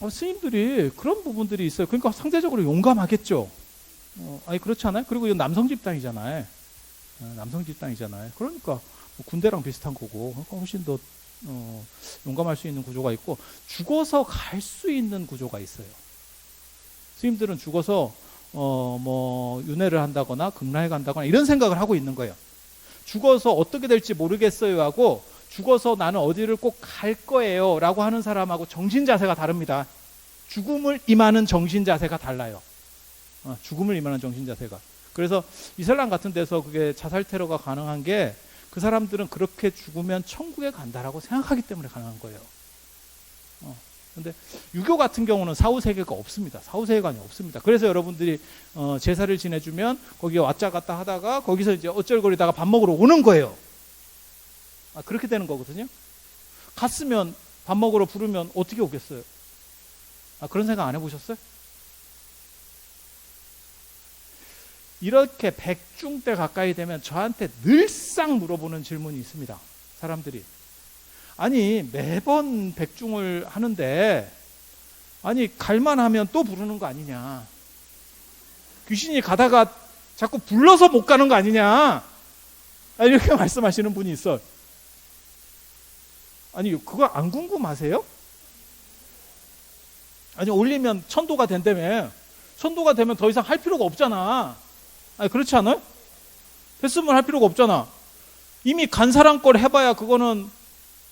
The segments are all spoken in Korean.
어, 스님들이 그런 부분들이 있어요. 그러니까 상대적으로 용감하겠죠. 어, 아니 그렇지 않아요? 그리고 이건 남성 집단이잖아요. 어, 남성 집단이잖아요. 그러니까 뭐 군대랑 비슷한 거고 그러니까 훨씬 더 어, 용감할 수 있는 구조가 있고 죽어서 갈 수 있는 구조가 있어요. 스님들은 죽어서 어, 뭐 윤회를 한다거나 극락에 간다거나 이런 생각을 하고 있는 거예요. 죽어서 어떻게 될지 모르겠어요 하고 죽어서 나는 어디를 꼭 갈 거예요 라고 하는 사람하고 정신 자세가 다릅니다. 죽음을 임하는 정신 자세가 달라요. 어, 죽음을 임하는 정신 자세가. 그래서 이슬람 같은 데서 그게 자살 테러가 가능한 게 그 사람들은 그렇게 죽으면 천국에 간다라고 생각하기 때문에 가능한 거예요. 어, 근데 유교 같은 경우는 사후 세계가 없습니다. 사후 세계관이 없습니다. 그래서 여러분들이 어, 제사를 지내주면 거기에 왔자 갔다 하다가 거기서 이제 어쩔거리다가 밥 먹으러 오는 거예요. 아, 그렇게 되는 거거든요. 갔으면 밥 먹으러 부르면 어떻게 오겠어요? 아, 그런 생각 안 해보셨어요? 이렇게 백중 때 가까이 되면 저한테 늘상 물어보는 질문이 있습니다. 사람들이. 아니, 매번 백중을 하는데, 아니, 갈만 하면 또 부르는 거 아니냐. 귀신이 가다가 자꾸 불러서 못 가는 거 아니냐. 아, 이렇게 말씀하시는 분이 있어요. 아니, 그거 안 궁금하세요? 아니, 올리면 천도가 된다며. 천도가 되면 더 이상 할 필요가 없잖아. 아니, 그렇지 않아요? 했으면 할 필요가 없잖아. 이미 간 사람 걸 해봐야 그거는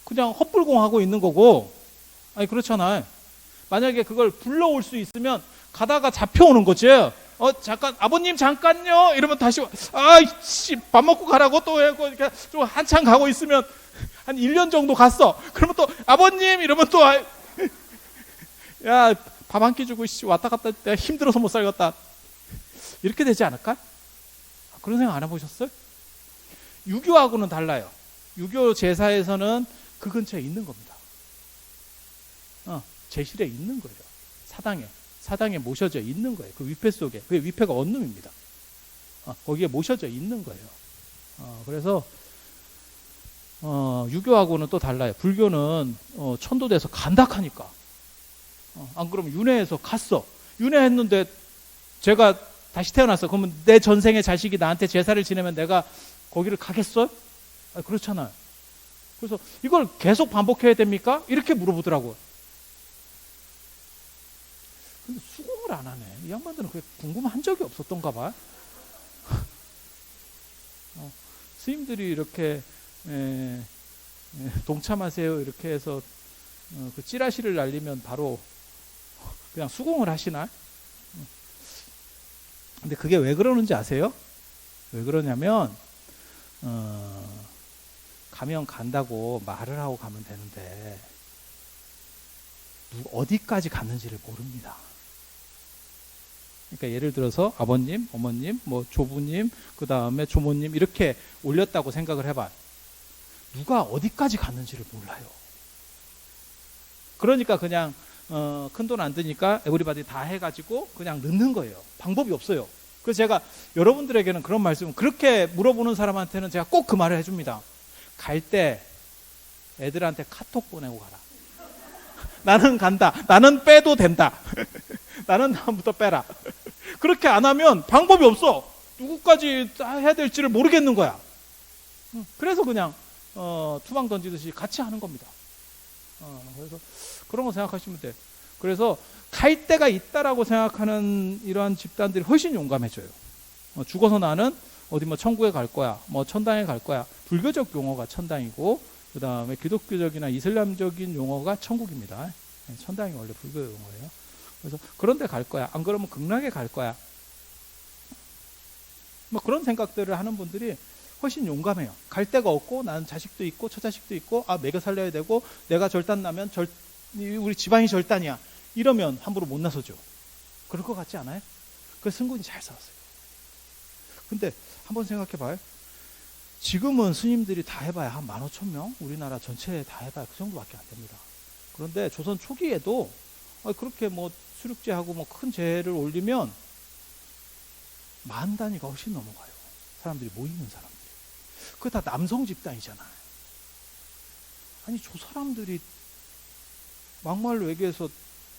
그냥 헛불공하고 있는 거고. 아니, 그렇잖아요. 만약에 그걸 불러올 수 있으면 가다가 잡혀오는 거지. 어, 잠깐, 아버님 잠깐요! 이러면 다시, 와. 아이씨, 밥 먹고 가라고 또 해고 이렇게 좀 한참 가고 있으면 한 1년 정도 갔어. 그러면 또, 아버님! 이러면 또, 아, 야, 밥 한 끼 주고, 씨, 왔다 갔다 내가 힘들어서 못 살겠다. 이렇게 되지 않을까? 그런 생각 안 해보셨어요? 유교하고는 달라요. 유교 제사에서는 그 근처에 있는 겁니다. 어, 제실에 있는 거예요. 사당에. 사당에 모셔져 있는 거예요. 그 위패 속에. 그게 위패가 원룸입니다. 어, 거기에 모셔져 있는 거예요. 어, 그래서, 어, 유교하고는 또 달라요. 불교는, 어, 천도돼서 간다 하니까. 어, 안 그러면 윤회에서 갔어. 윤회했는데 제가 다시 태어났어. 그러면 내 전생의 자식이 나한테 제사를 지내면 내가 거기를 가겠어요? 아, 그렇잖아요. 그래서 이걸 계속 반복해야 됩니까? 이렇게 물어보더라고요. 근데 수긍을 안 하네. 이 양반들은 그게 궁금한 적이 없었던가 봐. 어, 스님들이 이렇게 에, 에, 동참하세요 이렇게 해서 어, 그 찌라시를 날리면 바로 그냥 수긍을 하시나? 근데 그게 왜 그러는지 아세요? 왜 그러냐면 어, 가면 간다고 말을 하고 가면 되는데 누 어디까지 갔는지를 모릅니다. 그러니까 예를 들어서 아버님, 어머님, 뭐 조부님, 그 다음에 조모님 이렇게 올렸다고 생각을 해봐. 누가 어디까지 갔는지를 몰라요. 그러니까 그냥 어, 큰 돈 안 드니까 에브리바디 다 해가지고 그냥 넣는 거예요. 방법이 없어요. 그래서 제가 여러분들에게는 그런 말씀, 그렇게 물어보는 사람한테는 제가 꼭 그 말을 해줍니다. 갈 때 애들한테 카톡 보내고 가라. 나는 간다. 나는 빼도 된다. 나는 다음부터 빼라. 그렇게 안 하면 방법이 없어. 누구까지 해야 될지를 모르겠는 거야. 그래서 그냥 어, 투방 던지듯이 같이 하는 겁니다. 어, 그래서 그런 거 생각하시면 돼. 그래서 갈 때가 있다라고 생각하는 이러한 집단들이 훨씬 용감해져요. 어, 죽어서 나는 어디 뭐 천국에 갈 거야, 뭐 천당에 갈 거야. 불교적 용어가 천당이고, 그 다음에 기독교적이나 이슬람적인 용어가 천국입니다. 네, 천당이 원래 불교 용어예요. 그래서 그런데 갈 거야. 안 그러면 극락에 갈 거야. 뭐 그런 생각들을 하는 분들이 훨씬 용감해요. 갈 데가 없고 나는 자식도 있고 처자식도 있고 아 매겨 살려야 되고 내가 절단 나면 절 우리 집안이 절단이야. 이러면 함부로 못 나서죠. 그럴 것 같지 않아요? 그래서 승군이 잘 싸웠어요. 근데 한번 생각해 봐요. 지금은 스님들이 다 해봐야 한 15,000명? 우리나라 전체에 다 해봐야 그 정도밖에 안 됩니다. 그런데 조선 초기에도 그렇게 뭐 수륙제하고 뭐큰 죄를 올리면 만 단위가 훨씬 넘어가요. 사람들이 모이는 사람들이. 그게 다 남성 집단이잖아요. 아니, 저 사람들이 막말로 얘기해서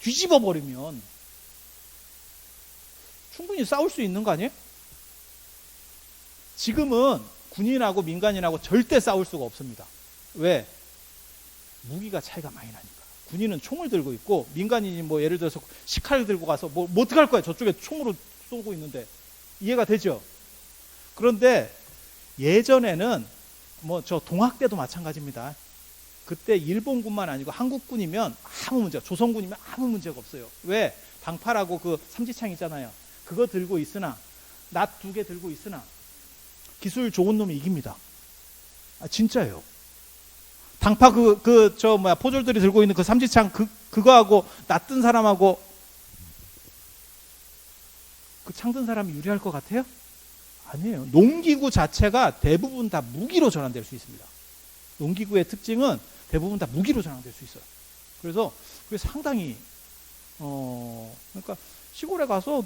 뒤집어 버리면 충분히 싸울 수 있는 거 아니에요? 지금은 군인하고 민간인하고 절대 싸울 수가 없습니다. 왜? 무기가 차이가 많이 나니까. 군인은 총을 들고 있고 민간인이 뭐 예를 들어서 식칼을 들고 가서 뭐, 뭐 어떡할 거야? 저쪽에 총으로 쏘고 있는데 이해가 되죠? 그런데 예전에는 뭐 저 동학 때도 마찬가지입니다. 그때 일본군만 아니고 한국군이면 아무 문제, 조선군이면 아무 문제가 없어요. 왜? 방팔하고 그 삼지창 있잖아요. 그거 들고 있으나 낫 두 개 들고 있으나 기술 좋은 놈이 이깁니다. 아, 진짜예요. 당파 그 그 저 뭐야 포졸들이 들고 있는 그 삼지창 그 그거하고 낫든 사람하고 그 창든 사람이 유리할 것 같아요? 아니에요. 농기구 자체가 대부분 다 무기로 전환될 수 있습니다. 농기구의 특징은 대부분 다 무기로 전환될 수 있어요. 그래서 그게 상당히 어 그러니까 시골에 가서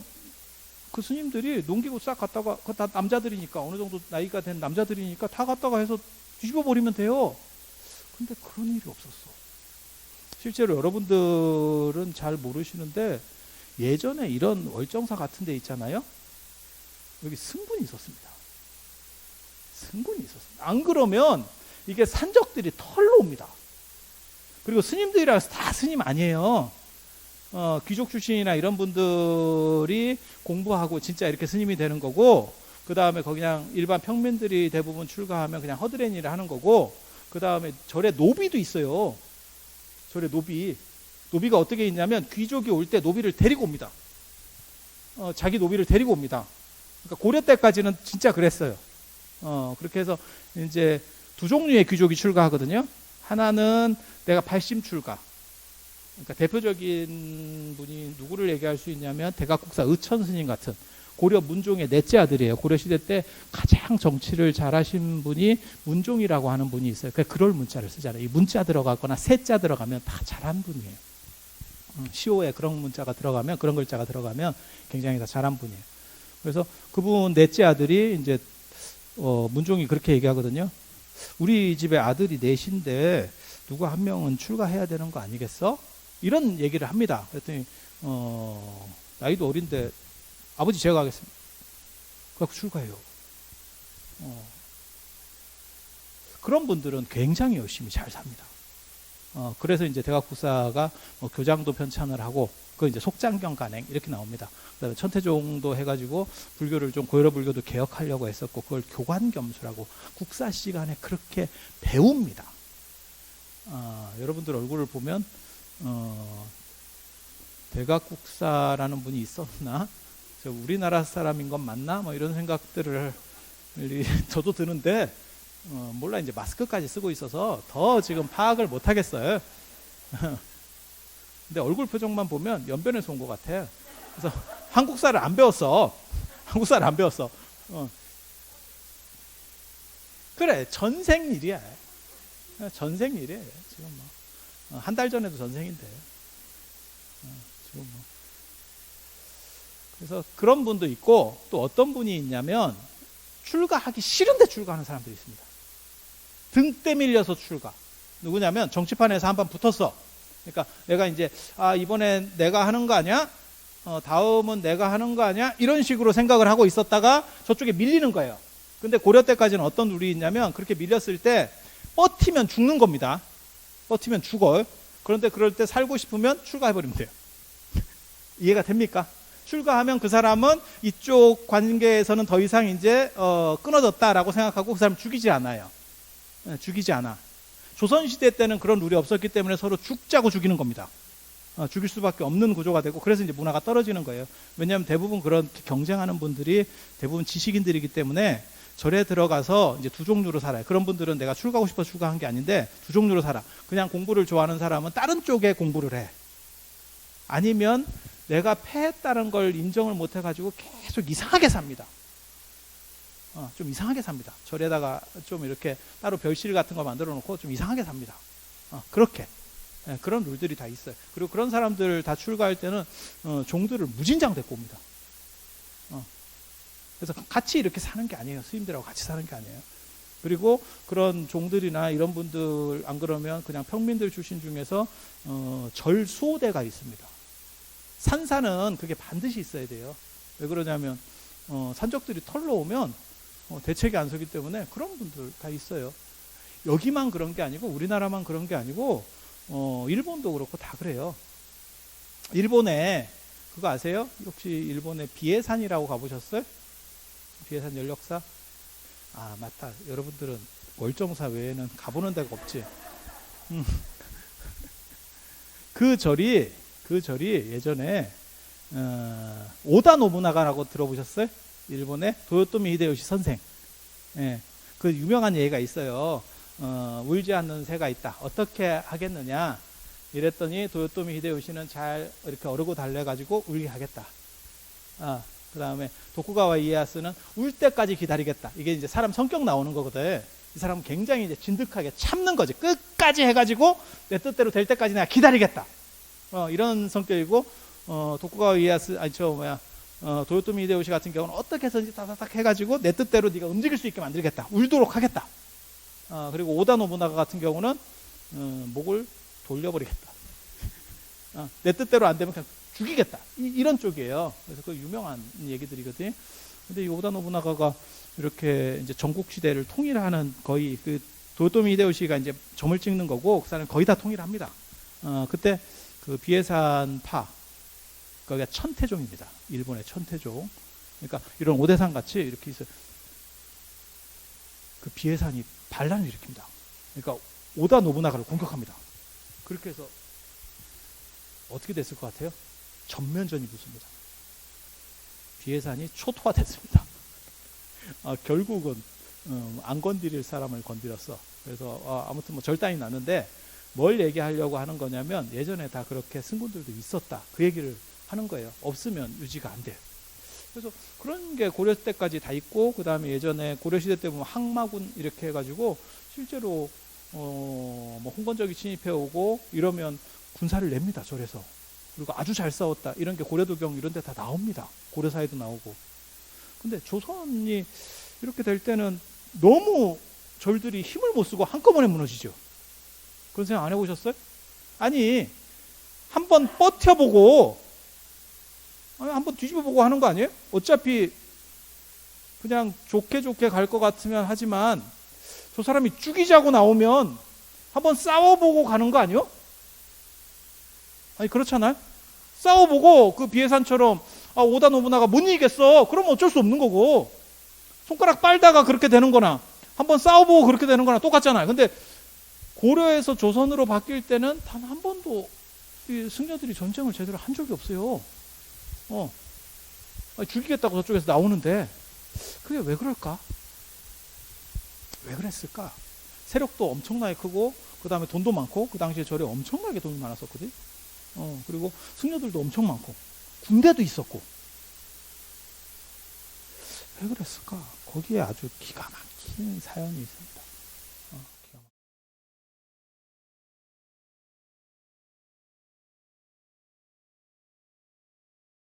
그 스님들이 농기구 싹 갖다가 그다 남자들이니까 어느 정도 나이가 된 남자들이니까 다 갖다가 해서 뒤집어 버리면 돼요. 근데 그런 일이 없었어. 실제로 여러분들은 잘 모르시는데 예전에 이런 월정사 같은 데 있잖아요. 여기 승군이 있었습니다. 승군이 있었습니다. 안 그러면 이게 산적들이 털로 옵니다. 그리고 스님들이라서 다 스님 아니에요. 어, 귀족 출신이나 이런 분들이 공부하고 진짜 이렇게 스님이 되는 거고, 그 다음에 그냥 일반 평민들이 대부분 출가하면 그냥 허드렛 일을 하는 거고, 그 다음에 절에 노비도 있어요. 절에 노비. 노비가 어떻게 있냐면 귀족이 올 때 노비를 데리고 옵니다. 어, 자기 노비를 데리고 옵니다. 그러니까 고려 때까지는 진짜 그랬어요. 어, 그렇게 해서 이제 두 종류의 귀족이 출가하거든요. 하나는 내가 발심 출가. 그러니까 대표적인 분이 누구를 얘기할 수 있냐면 대각국사 의천 스님 같은 고려 문종의 넷째 아들이에요. 고려 시대 때 가장 정치를 잘하신 분이 문종이라고 하는 분이 있어요. 그러니까 그럴 문자를 쓰잖아요. 이 문자 들어가거나 세자 들어가면 다 잘한 분이에요. 음, 시호에 그런 문자가 들어가면 그런 글자가 들어가면 굉장히 다 잘한 분이에요. 그래서 그분 넷째 아들이 이제 어, 문종이 그렇게 얘기하거든요. 우리 집에 아들이 넷인데 누가 한 명은 출가해야 되는 거 아니겠어? 이런 얘기를 합니다. 그랬더니 어, 나이도 어린데 아버지 제가 하겠습니다. 그래서 출가해요. 어. 그런 분들은 굉장히 열심히 잘 삽니다. 어, 그래서 이제 대각국사가 뭐 교장도 편찬을 하고 그 이제 속장경 간행 이렇게 나옵니다. 그다음에 천태종도 해가지고 불교를 좀 고혈압 불교도 개혁하려고 했었고 그걸 교관겸수라고 국사 시간에 그렇게 배웁니다. 어, 여러분들 얼굴을 보면 어, 대각국사라는 분이 있었나? 저 우리나라 사람인 건 맞나? 뭐 이런 생각들을 저도 드는데 어, 몰라 이제 마스크까지 쓰고 있어서 더 지금 파악을 못 하겠어요. 근데 얼굴 표정만 보면 연변에서 온 것 같아. 그래서 한국사를 안 배웠어. 한국사를 안 배웠어. 어. 그래 전생 일이야. 전생 일이에요. 지금 뭐 한 달 전에도 전생인데. 어, 지금 뭐. 그래서 그런 분도 있고 또 어떤 분이 있냐면 출가하기 싫은데 출가하는 사람들이 있습니다. 등 때 밀려서 출가. 누구냐면 정치판에서 한 번 붙었어. 그러니까 내가 이제 아 이번에 내가 하는 거 아니야? 어, 다음은 내가 하는 거 아니야? 이런 식으로 생각을 하고 있었다가 저쪽에 밀리는 거예요. 근데 고려 때까지는 어떤 룰이 있냐면 그렇게 밀렸을 때 버티면 죽는 겁니다. 버티면 죽어요. 그런데 그럴 때 살고 싶으면 출가해버리면 돼요. 이해가 됩니까? 출가하면 그 사람은 이쪽 관계에서는 더 이상 이제 어, 끊어졌다라고 생각하고 그 사람 죽이지 않아요. 예, 죽이지 않아. 조선시대 때는 그런 룰이 없었기 때문에 서로 죽자고 죽이는 겁니다. 어, 죽일 수밖에 없는 구조가 되고 그래서 이제 문화가 떨어지는 거예요. 왜냐하면 대부분 그런 경쟁하는 분들이 대부분 지식인들이기 때문에 절에 들어가서 이제 두 종류로 살아요. 그런 분들은 내가 출가하고 싶어 출가한 게 아닌데 두 종류로 살아. 그냥 공부를 좋아하는 사람은 다른 쪽에 공부를 해. 아니면 내가 패했다는 걸 인정을 못 해가지고 계속 이상하게 삽니다. 어, 좀 이상하게 삽니다. 절에다가 좀 이렇게 따로 별실 같은 거 만들어 놓고 좀 이상하게 삽니다. 어, 그렇게. 예, 그런 룰들이 다 있어요. 그리고 그런 사람들 다 출가할 때는 어, 종들을 무진장 데리고 옵니다. 어. 그래서 같이 이렇게 사는 게 아니에요. 스님들하고 같이 사는 게 아니에요. 그리고 그런 종들이나 이런 분들 안 그러면 그냥 평민들 출신 중에서 어, 절 수호대가 있습니다. 산사는 그게 반드시 있어야 돼요. 왜 그러냐면 어, 산적들이 털러 오면 어, 대책이 안 서기 때문에 그런 분들 다 있어요. 여기만 그런 게 아니고 우리나라만 그런 게 아니고 어, 일본도 그렇고 다 그래요. 일본에 그거 아세요? 혹시 일본에 비해산이라고 가보셨어요? 비해산 연력사? 아 맞다. 여러분들은 월정사 외에는 가보는 데가 없지. 음. 그 절이 그 절이 예전에 어, 오다 노부나가라고 들어보셨어요? 일본의 도요토미 히데요시 선생. 예, 그 유명한 예가 있어요. 어, 울지 않는 새가 있다. 어떻게 하겠느냐? 이랬더니 도요토미 히데요시는 잘 이렇게 어르고 달래가지고 울게 하겠다. 아, 그 다음에 도쿠가와 이에야스는 울 때까지 기다리겠다. 이게 이제 사람 성격 나오는 거거든. 이 사람은 굉장히 이제 진득하게 참는 거지. 끝까지 해가지고 내 뜻대로 될 때까지 내가 기다리겠다. 어, 이런 성격이고, 어, 도쿠가와 이에야스, 아니, 저, 뭐야, 어, 도요토미 히데요시 같은 경우는 어떻게 해서든지 다다닥 해가지고 내 뜻대로 네가 움직일 수 있게 만들겠다. 울도록 하겠다. 어, 그리고 오다 노부나가 같은 경우는 어, 목을 돌려버리겠다. 어, 내 뜻대로 안 되면 그냥 죽이겠다. 이, 런 쪽이에요. 그래서 그 유명한 얘기들이거든요. 근데 이 오다 노부나가가 이렇게 이제 전국 시대를 통일하는 거의 그 도요토미 히데요시가 이제 점을 찍는 거고 그 사람 거의 다 통일합니다. 어, 그때 그 비해산파 거기가 천태종입니다. 일본의 천태종. 그러니까 이런 오대산 같이 이렇게 있어. 그 비해산이 반란을 일으킵니다. 그러니까 오다 노부나가를 공격합니다. 그렇게 해서 어떻게 됐을 것 같아요? 전면전이 붙습니다. 비해산이 초토화됐습니다. 아, 결국은 음, 안 건드릴 사람을 건드렸어. 그래서 아, 아무튼 뭐 절단이 났는데 뭘 얘기하려고 하는 거냐면 예전에 다 그렇게 승군들도 있었다. 그 얘기를 하는 거예요. 없으면 유지가 안 돼요. 그래서 그런 게 고려 때까지 다 있고 그 다음에 예전에 고려 시대 때 보면 항마군 이렇게 해가지고 실제로 어 뭐 홍건적이 침입해 오고 이러면 군사를 냅니다 절에서 그리고 아주 잘 싸웠다 이런 게 고려도경 이런 데 다 나옵니다 고려사에도 나오고 근데 조선이 이렇게 될 때는 너무 절들이 힘을 못 쓰고 한꺼번에 무너지죠 그런 생각 안 해보셨어요? 아니 한번 버텨보고 한번 뒤집어 보고 하는 거 아니에요? 어차피 그냥 좋게 좋게 갈 것 같으면 하지만 저 사람이 죽이자고 나오면 한번 싸워보고 가는 거 아니요? 아니 그렇잖아요. 싸워보고 그 비해산처럼 아, 오다 노부나가 못 이기겠어. 그러면 어쩔 수 없는 거고 손가락 빨다가 그렇게 되는 거나 한번 싸워보고 그렇게 되는 거나 똑같잖아요. 근데 고려에서 조선으로 바뀔 때는 단 한 번도 이 승려들이 전쟁을 제대로 한 적이 없어요. 어. 죽이겠다고 저쪽에서 나오는데 그게 왜 그럴까? 왜 그랬을까? 세력도 엄청나게 크고 그 다음에 돈도 많고 그 당시에 절에 엄청나게 돈이 많았었거든. 어 그리고 승려들도 엄청 많고 군대도 있었고 왜 그랬을까? 거기에 아주 기가 막힌 사연이 있습니다.